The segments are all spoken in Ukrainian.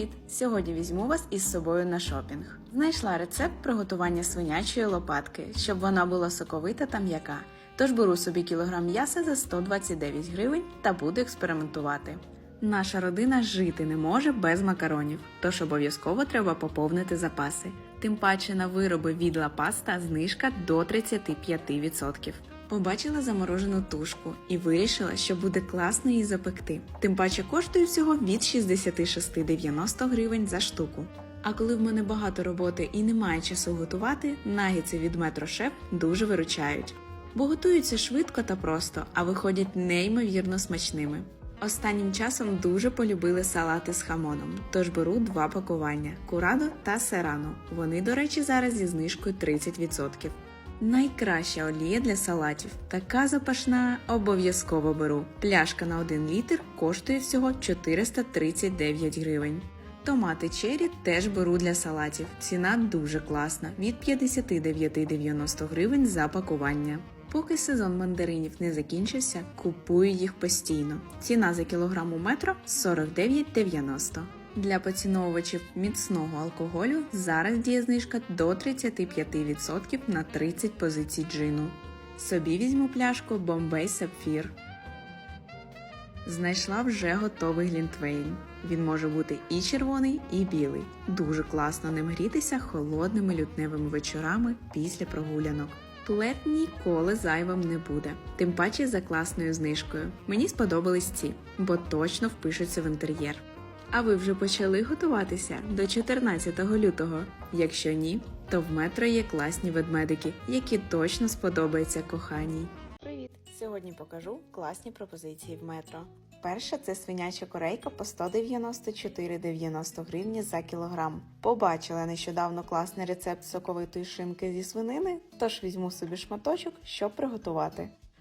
Привіт! Сьогодні візьму вас із собою на шопінг. Знайшла рецепт приготування свинячої лопатки, щоб вона була соковита та м'яка. Тож беру собі кілограм м'яса за 129 гривень та буду експериментувати. Наша родина жити не може без макаронів, тож обов'язково треба поповнити запаси. Тим паче на вироби від Ла Паста знижка до 35%. Побачила заморожену тушку і вирішила, що буде класно її запекти. Тим паче коштує всього від 66,90 гривень за штуку. А коли в мене багато роботи і немає часу готувати, нагіці від Метро Шеф дуже виручають. Бо готуються швидко та просто, а виходять неймовірно смачними. Останнім часом дуже полюбили салати з хамоном, тож беру два пакування курадо та серано. Вони, до речі, зараз зі знижкою 30%. Найкраща олія для салатів. Така запашна обов'язково беру. Пляшка на 1 літр коштує всього 439 гривень. Томати чері теж беру для салатів. Ціна дуже класна від 59,90 гривень за пакування. Поки сезон мандаринів не закінчився, купую їх постійно. Ціна за кілограм у метро 49,90. Для поціновувачів міцного алкоголю зараз діє знижка до 35% на 30 позицій джину. Собі візьму пляшку Bombay Sapphire. Знайшла вже готовий глінтвейн. Він може бути і червоний, і білий. Дуже класно ним грітися холодними лютневими вечорами після прогулянок. Плед ніколи зайвим не буде, тим паче за класною знижкою. Мені сподобались ці, бо точно впишуться в інтер'єр. А ви вже почали готуватися до 14 лютого? Якщо ні, то в метро є класні ведмедики, які точно сподобаються коханій. Привіт! Сьогодні покажу класні пропозиції в метро. Перша це свиняча корейка по 194,90 гривні за кілограм. Побачила нещодавно класний рецепт соковитої шинки зі свинини, тож візьму собі шматочок, щоб приготувати.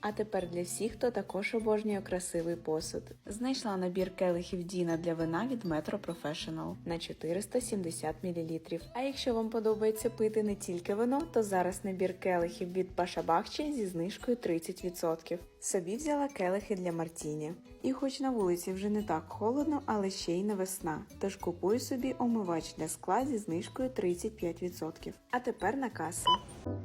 А тепер для всіх, хто також обожнює красивий посуд. Знайшла набір келихів Діна для вина від Metro Professional на 470 мл. А якщо вам подобається пити не тільки вино, то зараз набір келихів від Пашабахчі зі знижкою 30%. Собі взяла келихи для Мартіні. І хоч на вулиці вже не так холодно, але ще й не весна. Тож купую собі омивач для скла зі знижкою 35%. А тепер на касу.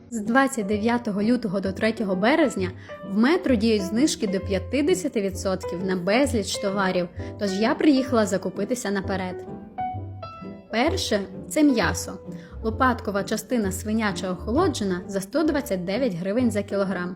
З 29 лютого до 3 березня в метро діють знижки до 50% на безліч товарів, тож я приїхала закупитися наперед. Перше це м'ясо. Лопаткова частина свиняча охолоджена за 129 гривень за кілограм.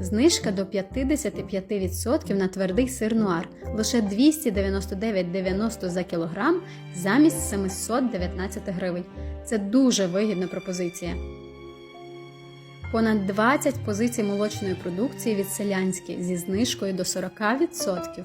Знижка до 55% на твердий сир нуар лише 299,90 за кілограм замість 719 гривень. Це дуже вигідна пропозиція. Понад 20 позицій молочної продукції від селянські зі знижкою до 40%.